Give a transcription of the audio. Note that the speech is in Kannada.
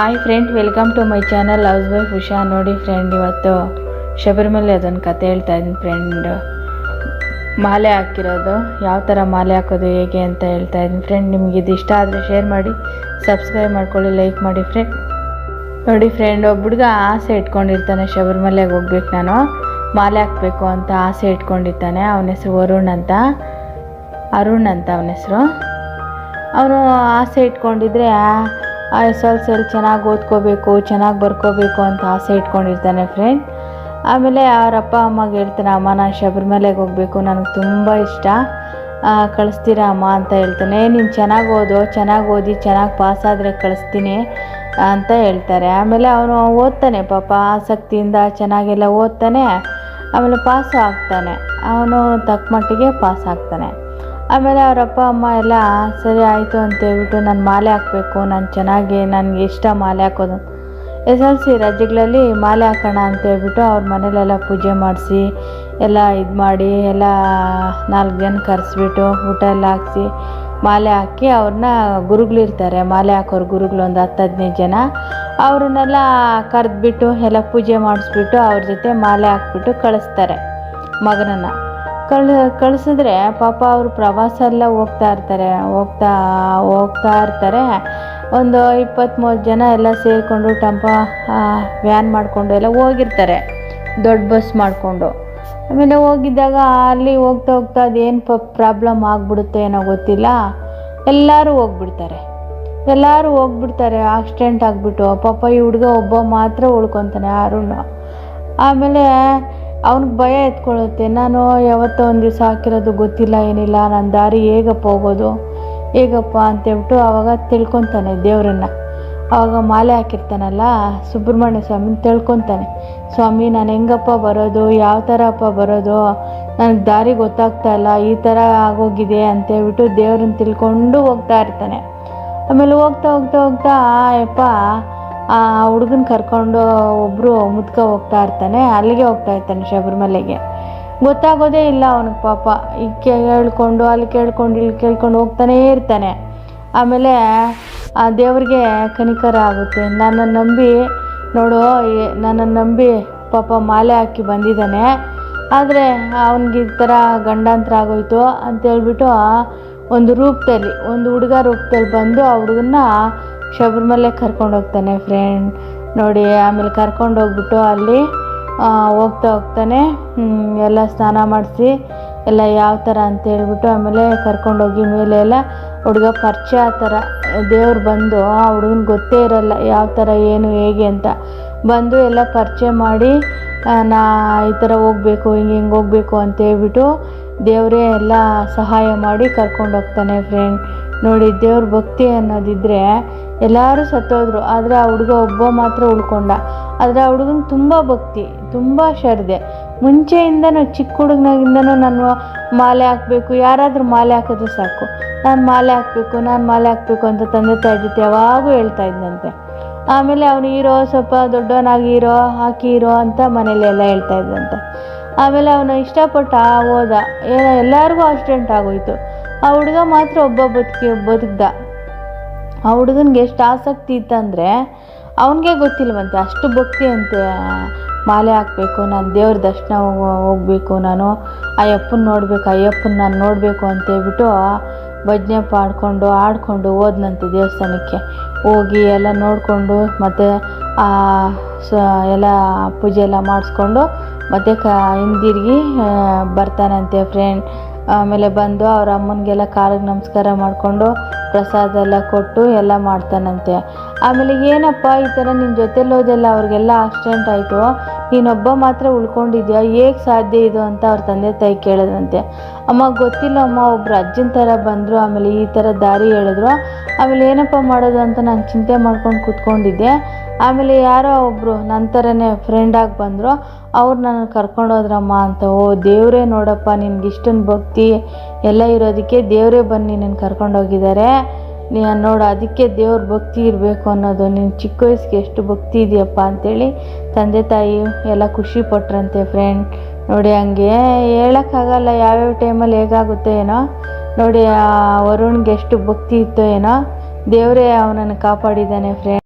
Hi friend welcome to my channel house wife Usha ನೋಡಿ ಫ್ರೆಂಡ್ ಇವತ್ತು ಶಬರಿಮಲೆ ಅದೊಂದು ಕತೆ ಹೇಳ್ತಾ ಇದ್ದೀನಿ ಫ್ರೆಂಡ್ ಮಾಲೆ ಹಾಕಿರೋದು. ಯಾವ ಥರ ಮಾಲೆ ಹಾಕೋದು, ಹೇಗೆ ಅಂತ ಹೇಳ್ತಾ ಇದ್ದೀನಿ ಫ್ರೆಂಡ್ ನಿಮಗೆ ಇದು ಇಷ್ಟ ಆದರೆ ಶೇರ್ ಮಾಡಿ ಸಬ್ಸ್ಕ್ರೈಬ್ ಮಾಡ್ಕೊಳ್ಳಿ ಲೈಕ್ ಮಾಡಿ ಫ್ರೆಂಡ್ ನೋಡಿ ಫ್ರೆಂಡ್ ಒಬ್ಬ ಹುಡುಗ ಆಸೆ ಇಟ್ಕೊಂಡಿರ್ತಾನೆ ಶಬರಿಮಲೆಗೆ ಹೋಗ್ಬೇಕು ನಾನು. ಮಾಲೆ ಹಾಕಬೇಕು ಅಂತ ಆಸೆ ಇಟ್ಕೊಂಡಿರ್ತಾನೆ. ಅವನ ಹೆಸರು ವರುಣ್ ಅಂತ. ಅರುಣ್ ಅಂತ ಅವನ ಹೆಸರು. ಅವನು ಆಸೆ ಇಟ್ಕೊಂಡಿದ್ರೆ ಎಸ್ ಎಲ್ ಸಿಯಲ್ಲಿ ಚೆನ್ನಾಗಿ ಓದ್ಕೋಬೇಕು ಚೆನ್ನಾಗಿ ಬರ್ಕೋಬೇಕು ಅಂತ ಆಸೆ ಇಟ್ಕೊಂಡಿರ್ತಾನೆ ಫ್ರೆಂಡ್ ಆಮೇಲೆ ಅವ್ರ ಅಪ್ಪ ಅಮ್ಮಗೆ ಹೇಳ್ತಾನೆ ಅಮ್ಮ ನಾನು ಶಬರಿಮಲೆಗೆ ಹೋಗಬೇಕು ನನಗೆ ತುಂಬ ಇಷ್ಟ. ಆ, ಕಳಿಸ್ತೀರಾ ಅಮ್ಮ? ಅಂತ ಹೇಳ್ತಾನೆ. ನೀನು ಚೆನ್ನಾಗಿ ಓದು ಚೆನ್ನಾಗಿ ಓದಿ ಚೆನ್ನಾಗಿ ಪಾಸ್ ಆದರೆ ಕಳಿಸ್ತೀನಿ ಅಂತ ಹೇಳ್ತಾರೆ. ಆಮೇಲೆ ಅವನು ಓದ್ತಾನೆ ಪಾಪ ಆಸಕ್ತಿಯಿಂದ ಚೆನ್ನಾಗೆಲ್ಲ ಓದ್ತಾನೆ. ಆಮೇಲೆ ಪಾಸು ಆಗ್ತಾನೆ. ಅವನು ತಕ್ಕ ಮಟ್ಟಿಗೆ ಪಾಸ್ ಆಗ್ತಾನೆ. ಆಮೇಲೆ ಅವ್ರ ಅಪ್ಪ ಅಮ್ಮ, ಎಲ್ಲ ಸರಿ ಆಯಿತು ಅಂತ ಹೇಳ್ಬಿಟ್ಟು ನಾನು ಮಾಲೆ ಹಾಕಬೇಕು. ನಾನು ಚೆನ್ನಾಗಿ, ನನಗೆ ಇಷ್ಟ ಮಾಲೆ ಹಾಕೋದು. ಎಸ್ ಎಲ್ ಸಿ ರಜೆಗಳಲ್ಲಿ ಮಾಲೆ ಹಾಕೋಣ ಅಂತ ಹೇಳ್ಬಿಟ್ಟು ಅವ್ರ ಮನೇಲೆಲ್ಲ ಪೂಜೆ ಮಾಡಿಸಿ, ಎಲ್ಲ ಇದು ಮಾಡಿ, ಎಲ್ಲ ನಾಲ್ಕು ಜನ ಕರೆಸ್ಬಿಟ್ಟು ಊಟ ಎಲ್ಲ ಹಾಕಿಸಿ, ಮಾಲೆ ಹಾಕಿ ಅವ್ರನ್ನ ಗುರುಗಳಿರ್ತಾರೆ ಮಾಲೆ ಹಾಕೋರು ಗುರುಗಳು ಒಂದು ಹತ್ತು ಹದಿನೈದು ಜನ. ಅವ್ರನ್ನೆಲ್ಲ ಕರೆದ್ಬಿಟ್ಟು ಎಲ್ಲ ಪೂಜೆ ಮಾಡಿಸ್ಬಿಟ್ಟು ಅವ್ರ ಜೊತೆ ಮಾಲೆ ಹಾಕ್ಬಿಟ್ಟು ಕಳಿಸ್ತಾರೆ ಮಗನನ್ನು. ಕಳ್, ಕಳಿಸಿದ್ರೆ ಪಾಪ ಅವರು ಪ್ರವಾಸ ಎಲ್ಲ ಹೋಗ್ತಾ ಇರ್ತಾರೆ. ಹೋಗ್ತಾ ಹೋಗ್ತಾ ಇರ್ತಾರೆ. ಒಂದು ಇಪ್ಪತ್ತ್ಮೂರು ಜನ ಎಲ್ಲ ಸೇರಿಕೊಂಡು ಟಂಪ ವ್ಯಾನ್ ಮಾಡಿಕೊಂಡು ಎಲ್ಲ ಹೋಗಿರ್ತಾರೆ. ದೊಡ್ಡ ಬಸ್ ಮಾಡಿಕೊಂಡು. ಆಮೇಲೆ ಹೋಗಿದ್ದಾಗ ಅಲ್ಲಿ ಹೋಗ್ತಾ ಹೋಗ್ತಾ ಅದೇನು ಪ ಪ್ರಾಬ್ಲಮ್ ಆಗಿಬಿಡುತ್ತೆ ಏನೋ ಗೊತ್ತಿಲ್ಲ. ಎಲ್ಲರೂ ಹೋಗ್ಬಿಡ್ತಾರೆ. ಎಲ್ಲರೂ ಹೋಗ್ಬಿಡ್ತಾರೆ. ಆಕ್ಸಿಡೆಂಟ್ ಆಗಿಬಿಟ್ಟು. ಪಾಪ ಈ ಹುಡುಗ ಒಬ್ಬ ಮಾತ್ರ ಉಳ್ಕೊತಾನೆ ಯಾರೂ ಆಮೇಲೆ ಅವ್ನಿಗೆ ಭಯ ಎತ್ಕೊಳ್ಳುತ್ತೆ ನಾನು ಯಾವತ್ತೋ ಒಂದು ದಿವಸ ಹಾಕಿರೋದು ಗೊತ್ತಿಲ್ಲ, ಏನಿಲ್ಲ ನನ್ನ ದಾರಿ ಹೇಗಪ್ಪ ಹೋಗೋದು? ಹೇಗಪ್ಪ? ಅಂತೇಳ್ಬಿಟ್ಟು ಆವಾಗ ತಿಳ್ಕೊತಾನೆ ದೇವರನ್ನು. ಆವಾಗ ಮಾಲೆ ಹಾಕಿರ್ತಾನಲ್ಲ, ಸುಬ್ರಹ್ಮಣ್ಯ ಸ್ವಾಮಿನ ತಿಳ್ಕೊತಾನೆ. ಸ್ವಾಮಿ, ನಾನು ಹೆಂಗಪ್ಪ ಬರೋದು? ಯಾವ ಥರಪ್ಪ ಬರೋದು? ನನಗೆ ದಾರಿ ಗೊತ್ತಾಗ್ತಾ ಇಲ್ಲ, ಈ ಥರ ಆಗೋಗಿದೆ ಅಂತೇಳ್ಬಿಟ್ಟು ದೇವ್ರನ್ನ ತಿಳ್ಕೊಂಡು ಹೋಗ್ತಾ ಇರ್ತಾನೆ. ಆಮೇಲೆ ಹೋಗ್ತಾ ಹೋಗ್ತಾ ಹೋಗ್ತಾ ಯಪ್ಪ ಆ ಹುಡುಗನ ಕರ್ಕೊಂಡು ಒಬ್ಬರು ಮುದ್ಕ ಹೋಗ್ತಾ ಇರ್ತಾನೆ, ಅಲ್ಲಿಗೆ ಹೋಗ್ತಾ ಇರ್ತಾನೆ ಶಬರಿಮಲೆಗೆ ಗೊತ್ತಾಗೋದೇ ಇಲ್ಲ ಅವನಿಗೆ ಪಾಪ. ಈಗ ಕೇಳ್ಕೊಂಡು, ಅಲ್ಲಿ ಕೇಳ್ಕೊಂಡು, ಇಲ್ಲಿ ಕೇಳ್ಕೊಂಡು ಹೋಗ್ತಾನೇ ಇರ್ತಾನೆ. ಆಮೇಲೆ ಆ ದೇವ್ರಿಗೆ ಕನಿಕರ ಆಗುತ್ತೆ. ನನ್ನನ್ನು ನಂಬಿ, ನೋಡು ನನ್ನನ್ನು ನಂಬಿ ಪಾಪ ಮಾಲೆ ಹಾಕಿ ಬಂದಿದ್ದಾನೆ. ಆದರೆ ಅವನಿಗೆ ಈ ಥರ ಗಂಡಾಂತರ ಆಗೋಯ್ತು ಅಂತೇಳ್ಬಿಟ್ಟು ಒಂದು ರೂಪದಲ್ಲಿ, ಒಂದು ಹುಡುಗ ರೂಪದಲ್ಲಿ ಬಂದು ಆ ಹುಡುಗನ್ನ ಶಬರಿಮಲೆ ಕರ್ಕೊಂಡು ಹೋಗ್ತಾನೆ ಫ್ರೆಂಡ್ ನೋಡಿ, ಆಮೇಲೆ ಕರ್ಕೊಂಡು ಹೋಗ್ಬಿಟ್ಟು ಅಲ್ಲಿ ಹೋಗ್ತಾ ಹೋಗ್ತಾನೆ. ಎಲ್ಲ ಸ್ನಾನ ಮಾಡಿಸಿ, ಎಲ್ಲ ಯಾವ ಥರ ಅಂತ ಹೇಳ್ಬಿಟ್ಟು ಆಮೇಲೆ ಕರ್ಕೊಂಡೋಗಿ ಮೇಲೆ ಎಲ್ಲ ಹುಡುಗ ಪರಿಚಯ ಆ ಥರ ದೇವ್ರು ಬಂದು, ಆ ಹುಡುಗನ ಗೊತ್ತೇ ಇರಲ್ಲ ಯಾವ ಥರ ಏನು, ಹೇಗೆ ಅಂತ. ಬಂದು ಎಲ್ಲ ಪರಿಚಯ ಮಾಡಿ ನಾ ಈ ಥರ ಹೋಗ್ಬೇಕು, ಹಿಂಗೆ ಹಿಂಗೆ ಹೋಗ್ಬೇಕು ಅಂತ ಹೇಳ್ಬಿಟ್ಟು ದೇವರೇ ಎಲ್ಲ ಸಹಾಯ ಮಾಡಿ ಕರ್ಕೊಂಡು ಹೋಗ್ತಾನೆ ಫ್ರೆಂಡ್ ನೋಡಿ ದೇವ್ರ ಭಕ್ತಿ ಅನ್ನೋದಿದ್ರೆ ಎಲ್ಲರೂ ಸತ್ತೋದ್ರು, ಆದರೆ ಆ ಹುಡುಗ ಒಬ್ಬ ಮಾತ್ರ ಉಳ್ಕೊಂಡ. ಆದರೆ ಆ ಹುಡುಗನ ತುಂಬ ಭಕ್ತಿ, ತುಂಬ ಶ್ರದ್ಧೆ. ಮುಂಚೆಯಿಂದನೂ, ಚಿಕ್ಕ ಹುಡುಗನಾಗಿಂದನೂ ನಾನು ಮಾಲೆ ಹಾಕಬೇಕು, ಯಾರಾದರೂ ಮಾಲೆ ಹಾಕಿದ್ರೆ ಸಾಕು. ನಾನು ಮಾಲೆ ಹಾಕಬೇಕು, ನಾನು ಮಾಲೆ ಹಾಕಬೇಕು ಅಂತ ತಂದೆ ತಾಯಿ ಜೊತೆ ಯಾವಾಗೂ ಹೇಳ್ತಾ ಇದ್ದಂತೆ ಆಮೇಲೆ ಅವನು ಹೀರೋ ಸ್ವಲ್ಪ ದೊಡ್ಡವನಾಗಿ ಹೀರೋ ಹಾಕಿ ಹೀರೋ ಅಂತ ಮನೇಲಿ ಎಲ್ಲ ಹೇಳ್ತಾ ಇದ್ದಂತೆ ಆಮೇಲೆ ಅವನು ಇಷ್ಟಪಟ್ಟ ಹೋದ. ಏನೋ ಎಲ್ಲರಿಗೂ ಆಕ್ಸಿಡೆಂಟ್ ಆಗೋಯ್ತು. ಆ ಹುಡುಗ ಮಾತ್ರ ಒಬ್ಬ ಬದುಕಿ, ಬದುಕ್ದ. ಆ ಹುಡುಗನಿಗೆ ಎಷ್ಟು ಆಸಕ್ತಿ ಇತ್ತಂದರೆ, ಅವನಿಗೆ ಗೊತ್ತಿಲ್ವಂತೆ, ಅಷ್ಟು ಭಕ್ತಿ ಅಂತೆ ಮಾಲೆ ಹಾಕಬೇಕು, ನಾನು ದೇವ್ರ ದರ್ಶನ ಹೋಗಬೇಕು, ನಾನು ಅಯ್ಯಪ್ಪನ ನೋಡಬೇಕು, ಅಯ್ಯಪ್ಪನ ನಾನು ನೋಡಬೇಕು ಅಂತ ಹೇಳ್ಬಿಟ್ಟು ಭಜನೆ ಪಾಡ್ಕೊಂಡು ಆಡ್ಕೊಂಡು ಹೋದ್ನಂತೆ ದೇವಸ್ಥಾನಕ್ಕೆ. ಹೋಗಿ ಎಲ್ಲ ನೋಡಿಕೊಂಡು, ಮತ್ತು ಸ, ಎಲ್ಲ ಪೂಜೆ ಎಲ್ಲ ಮಾಡಿಸ್ಕೊಂಡು, ಮತ್ತು ಕ ಹಿಂದಿರುಗಿ ಬರ್ತಾನಂತೆ ಫ್ರೆಂಡ್ ಆಮೇಲೆ ಬಂದು ಅವ್ರ ಅಮ್ಮನಿಗೆಲ್ಲ ಕಾಲಿಗೆ ನಮಸ್ಕಾರ ಮಾಡಿಕೊಂಡು ಪ್ರಸಾದ ಎಲ್ಲ ಕೊಟ್ಟು ಎಲ್ಲ ಮಾಡ್ತಾನಂತೆ. ಆಮೇಲೆ ಏನಪ್ಪ ಈ ಥರ ನಿನ್ನ ಜೊತೆಲಿ ಹೋದೆಲ್ಲ ಅವ್ರಿಗೆಲ್ಲ ಆಕ್ಸಿಡೆಂಟ್ ಆಯಿತು, ನೀನೊಬ್ಬ ಮಾತ್ರ ಉಳ್ಕೊಂಡಿದ್ಯಾ, ಹೇಗೆ ಸಾಧ್ಯ ಇದು ಅಂತ ಅವ್ರ ತಂದೆ ತಾಯಿ ಕೇಳಿದ್ರಂತೆ. ಅಮ್ಮ ಗೊತ್ತಿಲ್ಲ ಅಮ್ಮ ಒಬ್ಬರು ಅಜ್ಜನ ಥರ ಬಂದರು, ಆಮೇಲೆ ಈ ಥರ ದಾರಿ ಹೇಳಿದ್ರು. ಆಮೇಲೆ ಏನಪ್ಪ ಮಾಡೋದು ಅಂತ ನಾನು ಚಿಂತೆ ಮಾಡ್ಕೊಂಡು ಕೂತ್ಕೊಂಡಿದ್ದೆ. ಆಮೇಲೆ ಯಾರೋ ಒಬ್ಬರು ನನ್ನ ಥರನೇ ಫ್ರೆಂಡಾಗಿ ಬಂದರು, ಅವ್ರು ನನ್ನ ಕರ್ಕೊಂಡು ಹೋದ್ರಮ್ಮ ಅಂತ, ಓ ದೇವರೇ ನೋಡಪ್ಪ ನಿನ್ಗೆ ಇಷ್ಟೊಂದು ಭಕ್ತಿ ಎಲ್ಲ ಇರೋದಕ್ಕೆ ದೇವರೇ ಬನ್ನಿ ನಿನ್ನ ಕರ್ಕೊಂಡೋಗಿದ್ದಾರೆ ನೀ ನೋಡು ಅದಕ್ಕೆ ದೇವ್ರ ಭಕ್ತಿ ಇರಬೇಕು ಅನ್ನೋದು, ನೀನು ಚಿಕ್ಕ ವಯಸ್ಸಿಗೆ ಎಷ್ಟು ಭಕ್ತಿ ಇದೆಯಪ್ಪ ಅಂಥೇಳಿ ತಂದೆ ತಾಯಿ ಎಲ್ಲ ಖುಷಿ ಪಟ್ರಂತೆ ಫ್ರೆಂಡ್ ನೋಡಿ ಹಂಗೆ ಹೇಳೋಕ್ಕಾಗಲ್ಲ ಯಾವ್ಯಾವ ಟೈಮಲ್ಲಿ ಹೇಗಾಗುತ್ತೆ ಏನೋ. ನೋಡಿ ವರುಣ್ಗೆ ಎಷ್ಟು ಭಕ್ತಿ ಇತ್ತೋ ಏನೋ, ದೇವರೇ ಅವನನ್ನು ಕಾಪಾಡಿದ್ದಾನೆ ಫ್ರೆಂಡ್